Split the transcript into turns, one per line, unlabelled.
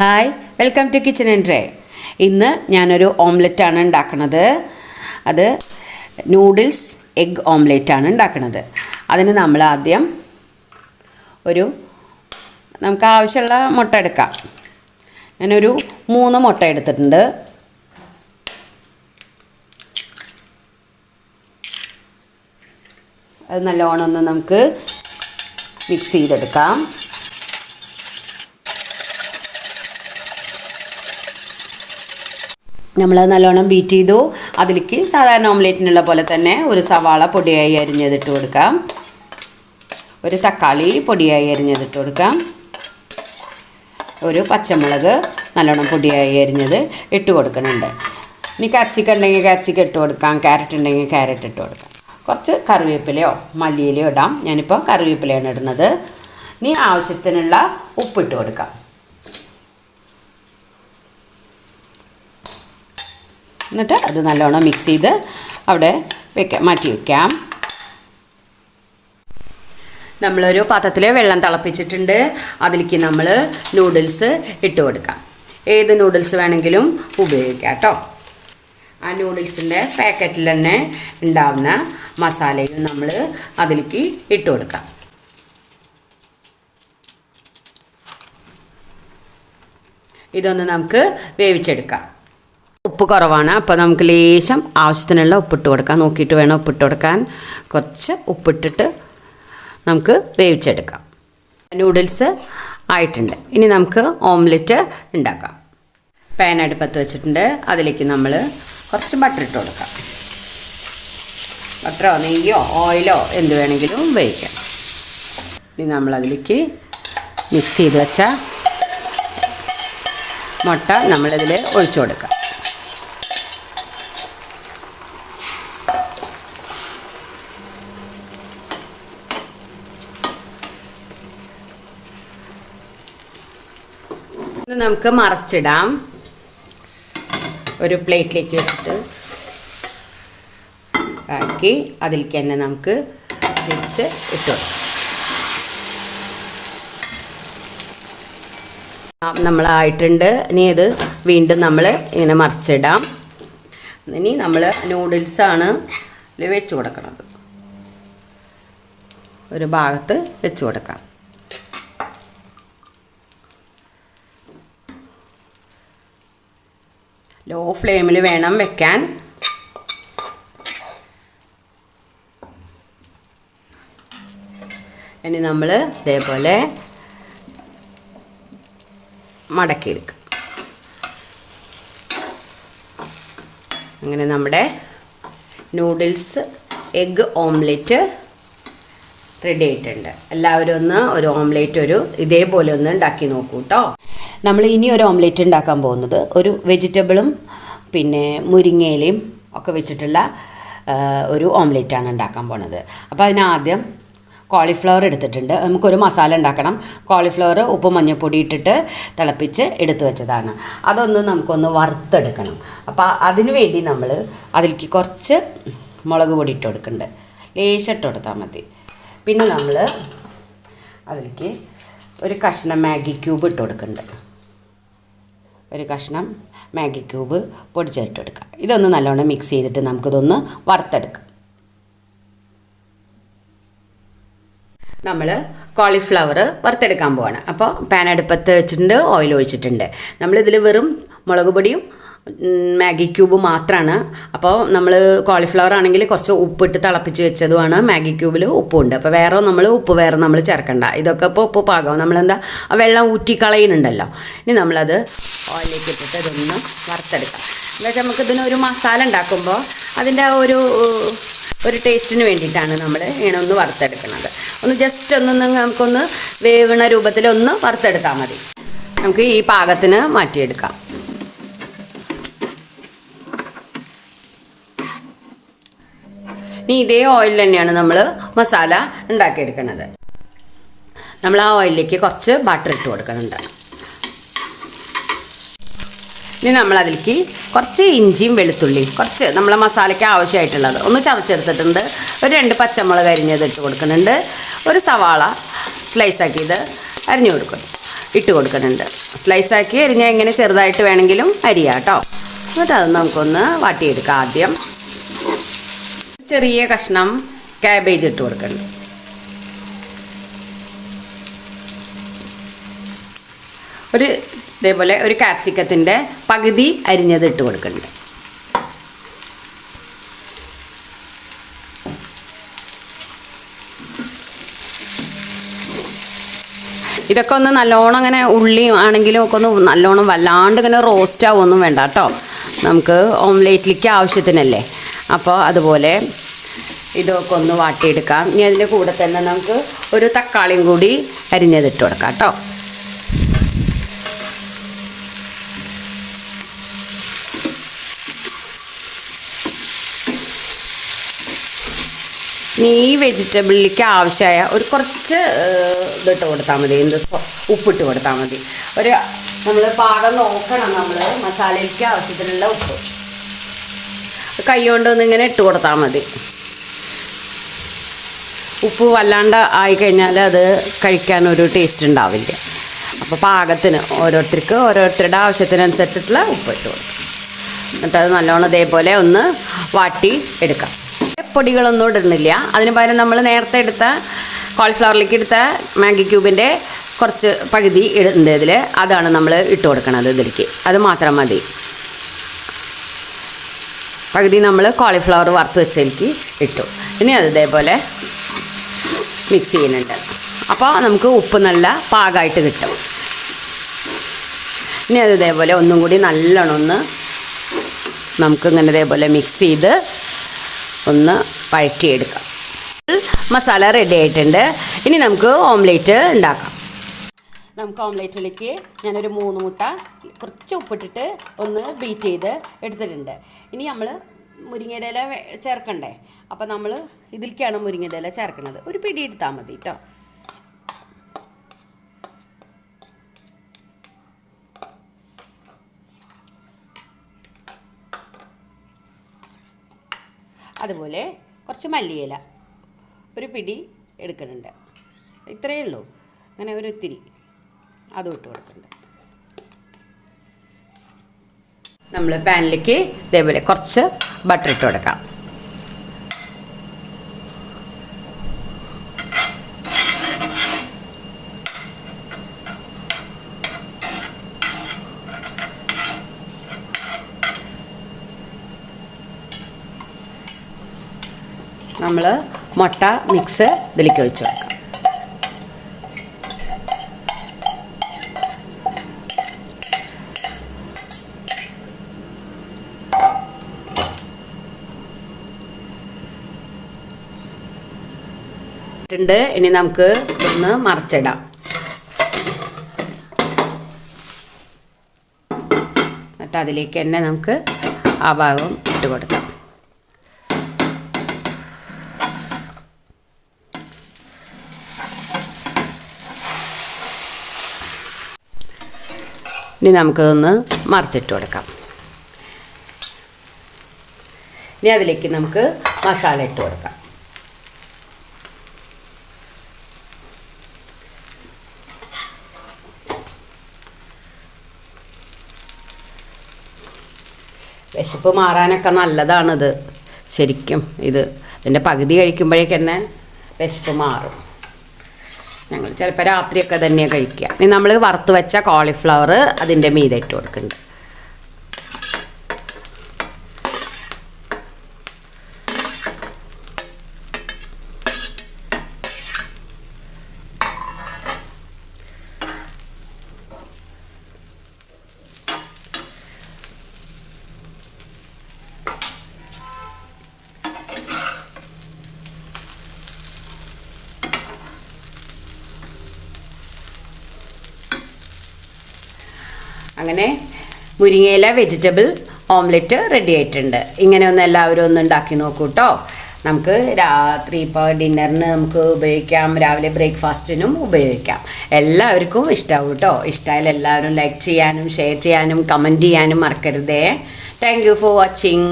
hi welcome to kitchen എൻട്രേ ഇന്ന് ഞാനൊരു ഓംലെറ്റാണ് ഉണ്ടാക്കുന്നത് അത് നൂഡിൽസ് എഗ് ഓംലെറ്റാണ് ഉണ്ടാക്കുന്നത് അതിന് നമ്മൾ ആദ്യം ഒരു നമുക്ക് ആവശ്യമുള്ള മുട്ട എടുക്കാം ഞാനൊരു മൂന്ന് മുട്ട എടുത്തിട്ടുണ്ട് അത് നല്ലോണം ഒന്ന് നമുക്ക് മിക്സ് ചെയ്തെടുക്കാം നമ്മളത് നല്ലോണം ബീറ്റ് ചെയ്തു അതിലേക്ക് സാധാരണ ഓംലേറ്റിനുള്ള പോലെ തന്നെ ഒരു സവാള പൊടിയായി അരിഞ്ഞതിട്ട് കൊടുക്കാം ഒരു തക്കാളി പൊടിയായി അരിഞ്ഞതിട്ട് കൊടുക്കാം ഒരു പച്ചമുളക് നല്ലോണം പൊടിയായി അരിഞ്ഞത് ഇട്ട് കൊടുക്കുന്നുണ്ട് ഇനി കാപ്സിക്ക ഉണ്ടെങ്കിൽ കാപ്സിക്ക ഇട്ട് കൊടുക്കാം ക്യാരറ്റ് ഉണ്ടെങ്കിൽ ക്യാരറ്റ് ഇട്ട് കൊടുക്കാം കുറച്ച് കറിവേപ്പിലയോ മല്ലിയിലയോ ഇടാം ഞാനിപ്പോൾ കറിവേപ്പിലയാണ് ഇടുന്നത് ഇനി ആവശ്യത്തിനുള്ള ഉപ്പിട്ട് കൊടുക്കാം എന്നിട്ട് അത് നല്ലോണം മിക്സ് ചെയ്ത് അവിടെ വെക്കാം മാറ്റി വയ്ക്കാം നമ്മളൊരു പാത്രത്തിൽ വെള്ളം തിളപ്പിച്ചിട്ടുണ്ട് അതിലേക്ക് നമ്മൾ നൂഡിൽസ് ഇട്ട് കൊടുക്കാം ഏത് നൂഡിൽസ് വേണമെങ്കിലും ഉപയോഗിക്കാം കേട്ടോ ആ നൂഡിൽസിൻ്റെ പാക്കറ്റിൽ തന്നെ ഉണ്ടാവുന്ന മസാലയും നമ്മൾ അതിലേക്ക് ഇട്ട് കൊടുക്കാം ഇതൊന്ന് നമുക്ക് വേവിച്ചെടുക്കാം ഉപ്പ് കുറവാണ് അപ്പോൾ നമുക്ക് ലേശം ആവശ്യത്തിനുള്ള ഉപ്പിട്ട് കൊടുക്കാം നോക്കിയിട്ട് വേണം ഉപ്പിട്ട് കൊടുക്കാൻ കുറച്ച് ഉപ്പിട്ടിട്ട് നമുക്ക് വേവിച്ചെടുക്കാം നൂഡിൽസ് ആയിട്ടുണ്ട് ഇനി നമുക്ക് ഓംലെറ്റ് ഉണ്ടാക്കാം പാൻ വെച്ചിട്ടുണ്ട് അതിലേക്ക് നമ്മൾ കുറച്ച് ബട്ടർ ഇട്ട് കൊടുക്കാം ബട്ടറോ നെയ്യോ ഓയിലോ എന്ത് വേണമെങ്കിലും ഉപയോഗിക്കാം ഇനി നമ്മളതിലേക്ക് മിക്സ് ചെയ്ത് വെച്ച മുട്ട നമ്മളിതിൽ ഒഴിച്ചു കൊടുക്കാം ഇത് നമുക്ക് മറച്ചിടാം ഒരു പ്ലേറ്റിലേക്ക് ഇട്ട് ആക്കി അതിലേക്ക് തന്നെ നമുക്ക് തിരിച്ച് ഇട്ടു നമ്മളായിട്ടുണ്ട് ഇനി ഇത് വീണ്ടും നമ്മൾ ഇങ്ങനെ മറിച്ചിടാം ഇനി നമ്മൾ നൂഡിൽസാണ് വെച്ച് കൊടുക്കുന്നത് ഒരു ഭാഗത്ത് വെച്ച് കൊടുക്കാം ലോ ഫ്ലെയിമിൽ വേണം വെക്കാൻ ഇനി നമ്മൾ ഇതേപോലെ മടക്കിയെടുക്കും അങ്ങനെ നമ്മുടെ നൂഡിൽസ് എഗ്ഗ് ഓംലെറ്റ് റെഡി ആയിട്ടുണ്ട് എല്ലാവരും ഒന്ന് ഒരു ഓംലെറ്റ് ഒരു ഇതേപോലെ ഒന്ന് ഉണ്ടാക്കി നോക്കൂ കേട്ടോ നമ്മൾ ഇനി ഒരു ഓംലെറ്റ് ഉണ്ടാക്കാൻ പോകുന്നത് ഒരു വെജിറ്റബിളും പിന്നെ മുരിങ്ങയിലയും ഒക്കെ വെച്ചിട്ടുള്ള ഒരു ഓംലെറ്റാണ് ഉണ്ടാക്കാൻ പോണത് അപ്പോൾ അതിനാദ്യം കോളിഫ്ലവർ എടുത്തിട്ടുണ്ട് നമുക്കൊരു മസാല ഉണ്ടാക്കണം കോളിഫ്ലവർ ഉപ്പ് മഞ്ഞൾപ്പൊടി ഇട്ടിട്ട് തിളപ്പിച്ച് എടുത്തു വെച്ചതാണ് അതൊന്ന് നമുക്കൊന്ന് വറുത്തെടുക്കണം അപ്പോൾ അതിനു വേണ്ടി നമ്മൾ അതിലേക്ക് കുറച്ച് മുളക് പൊടി ഇട്ട് കൊടുക്കുന്നുണ്ട് ലേശിട്ട് കൊടുത്താൽ മതി പിന്നെ നമ്മൾ അതിലേക്ക് ഒരു കഷ്ണം മാഗി ക്യൂബ് ഇട്ട് കൊടുക്കുന്നുണ്ട് ഒരു കഷ്ണം മാഗി ക്യൂബ് പൊടിച്ചിട്ടെടുക്കുക ഇതൊന്ന് നല്ലോണം മിക്സ് ചെയ്തിട്ട് നമുക്കിതൊന്ന് വറുത്തെടുക്കാം നമ്മൾ കോളിഫ്ലവർ വറുത്തെടുക്കാൻ പോവാണ് അപ്പോൾ പാൻ അടുപ്പത്ത് വെച്ചിട്ടുണ്ട് ഓയിൽ ഒഴിച്ചിട്ടുണ്ട് നമ്മളിതിൽ വെറും മുളക് പൊടിയും മാഗി ക്യൂബ് മാത്രമാണ് അപ്പോൾ നമ്മൾ കോളിഫ്ലവർ ആണെങ്കിൽ കുറച്ച് ഉപ്പിട്ട് തിളപ്പിച്ച് വെച്ചതുമാണ് മാഗി ക്യൂബിൽ ഉപ്പുണ്ട് അപ്പോൾ വേറെ നമ്മൾ ഉപ്പ് വേറെ നമ്മൾ ചേർക്കണ്ട ഇതൊക്കെ ഇപ്പോൾ ഉപ്പ് പാകം നമ്മളെന്താ വെള്ളം ഊറ്റി കളയുന്നുണ്ടല്ലോ ഇനി നമ്മളത് ഓയിലേക്ക് ഇട്ടിട്ട് ഇതൊന്ന് വറുത്തെടുക്കാം എന്നുവെച്ചാൽ നമുക്ക് ഇതിനൊരു മസാല ഉണ്ടാക്കുമ്പോൾ അതിൻ്റെ ഒരു ഒരു ടേസ്റ്റിന് വേണ്ടിയിട്ടാണ് നമ്മൾ ഇങ്ങനെ ഒന്ന് വറുത്തെടുക്കുന്നത് ഒന്ന് ജസ്റ്റ് ഒന്ന് നമുക്കൊന്ന് വേവണ രൂപത്തിലൊന്ന് വറുത്തെടുത്താൽ മതി നമുക്ക് ഈ പാകത്തിന് മാറ്റിയെടുക്കാം ഇനി ഇതേ ഓയിൽ തന്നെയാണ് നമ്മൾ മസാല ഉണ്ടാക്കിയെടുക്കുന്നത് നമ്മൾ ആ ഓയിലിലേക്ക് കുറച്ച് ബട്ടർ ഇട്ട് കൊടുക്കുന്നുണ്ട് ഇനി നമ്മളതിലേക്ക് കുറച്ച് ഇഞ്ചിയും വെളുത്തുള്ളിയും കുറച്ച് നമ്മളെ മസാലയ്ക്ക് ആവശ്യമായിട്ടുള്ളത് ഒന്ന് ചതച്ചെടുത്തിട്ടുണ്ട് ഒരു രണ്ട് പച്ചമുളക് അരിഞ്ഞത് ഇട്ട് കൊടുക്കുന്നുണ്ട് ഒരു സവാള സ്ലൈസ് ആക്കിയത് അരിഞ്ഞു കൊടുക്കും ഇട്ട് കൊടുക്കുന്നുണ്ട് ആക്കി അരിഞ്ഞാൽ എങ്ങനെ ചെറുതായിട്ട് വേണമെങ്കിലും അരിയാട്ടോ കേട്ടോ എന്നിട്ട് അത് നമുക്കൊന്ന് വാട്ടിയെടുക്കാം ആദ്യം ചെറിയ കഷ്ണം ക്യാബേജ് ഇട്ട് കൊടുക്കുന്നുണ്ട് ഒരു ഇതേപോലെ ഒരു കാപ്സിക്കത്തിൻ്റെ പകുതി അരിഞ്ഞത് ഇട്ട് കൊടുക്കുന്നുണ്ട് ഇതൊക്കെ ഒന്ന് നല്ലോണം അങ്ങനെ ഉള്ളി ആണെങ്കിലും ഒക്കെ ഒന്ന് നല്ലോണം വല്ലാണ്ട് ഇങ്ങനെ റോസ്റ്റ് ആവുമൊന്നും വേണ്ട കേട്ടോ നമുക്ക് ഓംലേറ്റിലേക്ക് ആവശ്യത്തിനല്ലേ അപ്പോൾ അതുപോലെ ഇതൊക്കെ ഒന്ന് വാട്ടിയെടുക്കാം ഇനി അതിൻ്റെ കൂടെ തന്നെ നമുക്ക് ഒരു തക്കാളിയും കൂടി അരിഞ്ഞതിട്ട് കൊടുക്കാം കേട്ടോ ഇനി ഈ വെജിറ്റബിളിലേക്ക് ആവശ്യമായ ഒരു കുറച്ച് ഇതിട്ട് കൊടുത്താൽ മതി എന്ത് ഉപ്പിട്ട് കൊടുത്താൽ മതി ഒരു നമ്മൾ പാകം നോക്കണം നമ്മൾ മസാലയ്ക്ക് ആവശ്യത്തിനുള്ള ഉപ്പ് കൈ കൊണ്ട് ഒന്നിങ്ങനെ ഇട്ട് കൊടുത്താൽ മതി ഉപ്പ് വല്ലാണ്ട് ആയിക്കഴിഞ്ഞാൽ അത് കഴിക്കാൻ ഒരു ടേസ്റ്റ് ഉണ്ടാവില്ല അപ്പോൾ പാകത്തിന് ഓരോരുത്തർക്ക് ഓരോരുത്തരുടെ ആവശ്യത്തിനനുസരിച്ചിട്ടുള്ള ഉപ്പ് ഇട്ട് കൊടുക്കും എന്നിട്ടത് നല്ലോണം ഇതേപോലെ ഒന്ന് വാട്ടി എടുക്കാം പൊടികളൊന്നും ഇടുന്നില്ല അതിന് പകരം നമ്മൾ നേരത്തെ എടുത്ത കോളിഫ്ലവറിലേക്ക് എടുത്ത മാഗി ക്യൂബിൻ്റെ കുറച്ച് പകുതി ഇടുന്നത് ഇതിൽ അതാണ് നമ്മൾ ഇട്ട് കൊടുക്കണത് ഇതിലേക്ക് അത് മാത്രം മതി പകുതി നമ്മൾ കോളിഫ്ലവർ വറുത്ത് വെച്ചതിലേക്ക് ഇട്ടു ഇനി അത് ഇതേപോലെ മിക്സ് ചെയ്യുന്നുണ്ട് അപ്പോൾ നമുക്ക് ഉപ്പ് നല്ല പാകമായിട്ട് കിട്ടും ഇനി അത് ഇതേപോലെ ഒന്നും കൂടി നല്ലോണം ഒന്ന് നമുക്കിങ്ങനെ ഇതേപോലെ മിക്സ് ചെയ്ത് ഒന്ന് വഴറ്റിയെടുക്കാം മസാല റെഡി ആയിട്ടുണ്ട് ഇനി നമുക്ക് ഓംലേറ്റ് ഉണ്ടാക്കാം നമുക്ക് ഓംലേറ്റിലേക്ക് ഞാനൊരു മൂന്ന് മുട്ട കുറച്ച് ഉപ്പിട്ടിട്ട് ഒന്ന് ബീറ്റ് ചെയ്ത് എടുത്തിട്ടുണ്ട് ഇനി നമ്മൾ മുരിങ്ങയുടെ ഇല ചേർക്കണ്ടേ അപ്പോൾ നമ്മൾ ഇതിലേക്കാണ് മുരിങ്ങയുടെ ഇല ചേർക്കുന്നത് ഒരു പിടി എടുത്താൽ മതി കേട്ടോ അതുപോലെ കുറച്ച് മല്ലിയില ഒരു പിടി എടുക്കുന്നുണ്ട് ഇത്രയേ ഉള്ളൂ അങ്ങനെ ഒരു ഒത്തിരി അതും ഇട്ട് കൊടുക്കുന്നുണ്ട് നമ്മൾ പാനിലേക്ക് ഇതേപോലെ കുറച്ച് ബട്ടർ ഇട്ട് കൊടുക്കാം നമ്മൾ മുട്ട മിക്സ് ഇതിലേക്ക് ഒഴിച്ചു കൊടുക്കാം ഇട്ടിട്ടുണ്ട് ഇനി നമുക്ക് ഒന്ന് മറിച്ചിടാം എന്നിട്ട് അതിലേക്ക് തന്നെ നമുക്ക് ആ ഭാഗം ഇട്ട് കൊടുക്കാം ഇനി നമുക്കതൊന്ന് മറിച്ചിട്ട് കൊടുക്കാം ഇനി അതിലേക്ക് നമുക്ക് മസാല ഇട്ട് കൊടുക്കാം വിശപ്പ് മാറാനൊക്കെ നല്ലതാണിത് ശരിക്കും ഇത് ഇതിൻ്റെ പകുതി കഴിക്കുമ്പോഴേക്കന്നെ വിശപ്പ് മാറും ഞങ്ങൾ ചിലപ്പോൾ രാത്രിയൊക്കെ തന്നെയാണ് കഴിക്കുക ഇനി നമ്മൾ വറുത്ത് വെച്ച കോളിഫ്ലവർ അതിൻ്റെ മീതെ ഇട്ട് കൊടുക്കുന്നുണ്ട് അങ്ങനെ മുരിങ്ങയില വെജിറ്റബിൾ ഓംലെറ്റ് റെഡി ആയിട്ടുണ്ട് ഇങ്ങനെ ഒന്ന് എല്ലാവരും ഒന്ന് ഉണ്ടാക്കി നോക്കൂ കേട്ടോ നമുക്ക് രാത്രി ഇപ്പോൾ ഡിന്നറിന് നമുക്ക് ഉപയോഗിക്കാം രാവിലെ ബ്രേക്ക്ഫാസ്റ്റിനും ഉപയോഗിക്കാം എല്ലാവർക്കും ഇഷ്ടമാവും കേട്ടോ ഇഷ്ടമായാലും എല്ലാവരും ലൈക്ക് ചെയ്യാനും ഷെയർ ചെയ്യാനും കമൻറ്റ് ചെയ്യാനും മറക്കരുതേ താങ്ക് യു ഫോർ വാച്ചിങ്